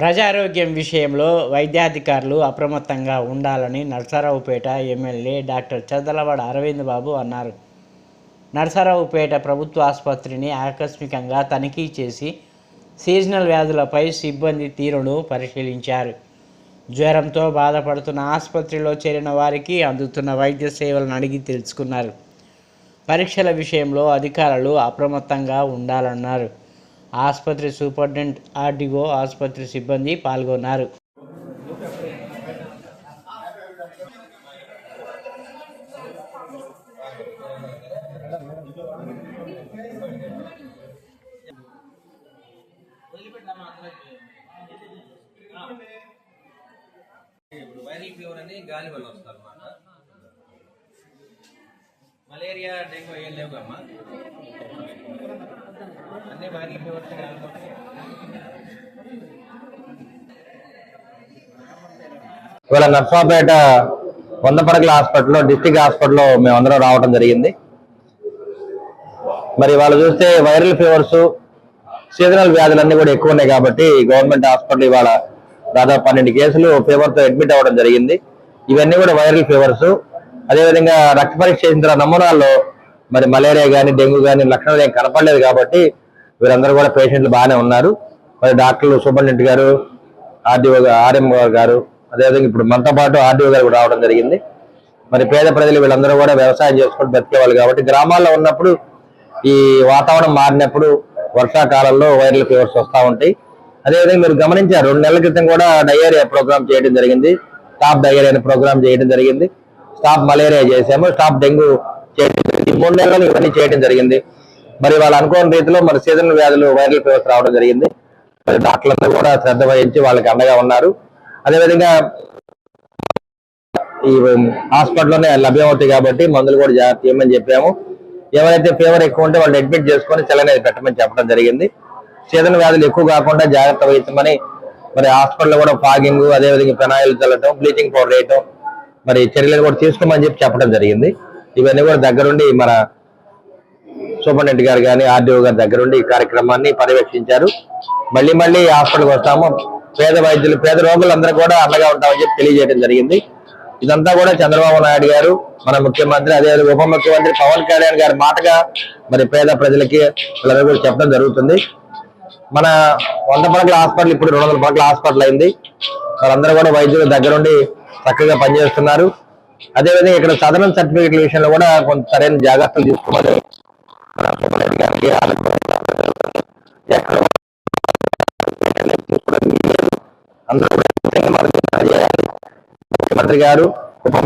ప్రజారోగ్యం విషయంలో వైద్యాధికారులు అప్రమత్తంగా ఉండాలని నర్సారావుపేట ఎమ్మెల్యే డాక్టర్ చదలవాడ అరవింద్ బాబు అన్నారు. నరసరావుపేట ప్రభుత్వ ఆసుపత్రిని ఆకస్మికంగా తనిఖీ చేసి సీజనల్ వ్యాధులపై సిబ్బంది తీరును పరిశీలించారు. జ్వరంతో బాధపడుతున్న ఆసుపత్రిలో చేరిన వారికి అందుతున్న వైద్య సేవలను అడిగి తెలుసుకున్నారు. పరీక్షల విషయంలో అధికారులు అప్రమత్తంగా ఉండాలన్నారు. ఆసుపత్రి సూపరింటెండెంట్ ఆర్డీఓ ఆసుపత్రి సిబ్బంది పాల్గొన్నారు. ఇప్పుడు వైరల్ ఫీవర్ అని గాలి వల్ల వస్తారు అన్నమాట. మలేరియా డెంగ్యూ ఏం లేవు అమ్మా అన్ని వైరల్ ఇవాళ నర్సాపేట వంద పడకల హాస్పిటల్లో డిస్టిక్ హాస్పిటల్లో మేమందరం రావడం జరిగింది. మరి వాళ్ళు చూస్తే వైరల్ ఫీవర్స్ సీజనల్ వ్యాధులన్నీ కూడా ఎక్కువ ఉన్నాయి కాబట్టి గవర్నమెంట్ హాస్పిటల్ ఇవాళ దాదాపు పన్నెండు కేసులు ఫీవర్తో అడ్మిట్ అవ్వడం జరిగింది. ఇవన్నీ కూడా వైరల్ ఫీవర్స్. అదేవిధంగా రక్త పరీక్ష చేసిన నమూనాల్లో మరి మలేరియా కానీ డెంగ్యూ కానీ లక్షణాలు ఏం కనపడలేదు కాబట్టి వీరందరూ కూడా పేషెంట్లు బాగానే ఉన్నారు. మరి డాక్టర్లు సూపరింటెండెంట్ గారు ఆర్డీఓ ఆర్ఎం గారు అదేవిధంగా ఇప్పుడు మనతో పాటు ఆర్డీఓ గారు కూడా రావడం జరిగింది. మరి పేద ప్రజలు వీళ్ళందరూ కూడా వ్యవసాయం చేసుకుంటూ బతికేవాళ్ళు కాబట్టి గ్రామాల్లో ఉన్నప్పుడు ఈ వాతావరణం మారినప్పుడు వర్షాకాలంలో వైరల్ ఫీవర్స్ వస్తూ ఉంటాయి. అదేవిధంగా మీరు గమనించారు రెండు నెలల క్రితం కూడా డయేరియా ప్రోగ్రామ్ చేయడం జరిగింది. స్టాప్ డయేరియా అనే ప్రోగ్రామ్ చేయడం జరిగింది. స్టాప్ మలేరియా చేసాము స్టాప్ డెంగ్యూ చేయడం జరిగింది మూడు నెలలు ఇవన్నీ చేయడం జరిగింది. మరి వాళ్ళు అనుకోని రీతిలో మరి సీజన్ వ్యాధులు వైరల్ ఫీవర్స్ రావడం జరిగింది. మరి డాక్టర్లందరూ కూడా శ్రద్ధ వహించి వాళ్ళకి అండగా ఉన్నారు. అదేవిధంగా ఈ హాస్పిటల్లోనే లభ్యమవుతాయి కాబట్టి మందులు కూడా జాగ్రత్త చేయమని చెప్పాము. ఎవరైతే ఫీవర్ ఎక్కువ ఉంటే వాళ్ళు అడ్మిట్ చేసుకొని సెలనేది పెట్టమని చెప్పడం జరిగింది. సీజన్ వ్యాధులు ఎక్కువ కాకుండా జాగ్రత్త వహించమని మరి హాస్పిటల్లో కూడా ఫాగింగ్ అదేవిధంగా పెనాయిల్ చల్లటం బ్లీచింగ్ పౌడర్ వేయటం మరి చర్యలు కూడా తీసుకోమని చెప్పి చెప్పడం జరిగింది. ఇవన్నీ కూడా దగ్గరుండి మన సూపరింటెండెంట్ గారు కానీ ఆర్డీఓ గారి దగ్గరుండి ఈ కార్యక్రమాన్ని పర్యవేక్షించారు. మళ్ళీ మళ్ళీ హాస్పిటల్కి వస్తాము. పేద వైద్యులు పేద రోగులందరూ కూడా అండగా ఉంటామని చెప్పి తెలియజేయడం జరిగింది. ఇదంతా కూడా చంద్రబాబు నాయుడు గారు మన ముఖ్యమంత్రి అదే ఉప ముఖ్యమంత్రి పవన్ కళ్యాణ్ గారి మాటగా మరి పేద ప్రజలకి వీళ్ళందరూ కూడా చెప్పడం జరుగుతుంది. మన వంద పడకల హాస్పిటల్ ఇప్పుడు రెండు వందల పడకల హాస్పిటల్ అయింది. వాళ్ళందరూ కూడా వైద్యుల దగ్గరుండి చక్కగా పనిచేస్తున్నారు. అదేవిధంగా ఇక్కడ సదనం సర్టిఫికేట్ల విషయంలో కూడా కొంత సరైన జాగ్రత్తలు తీసుకోవాలి. అందరూ ముఖ్యమంత్రి గారు ఉప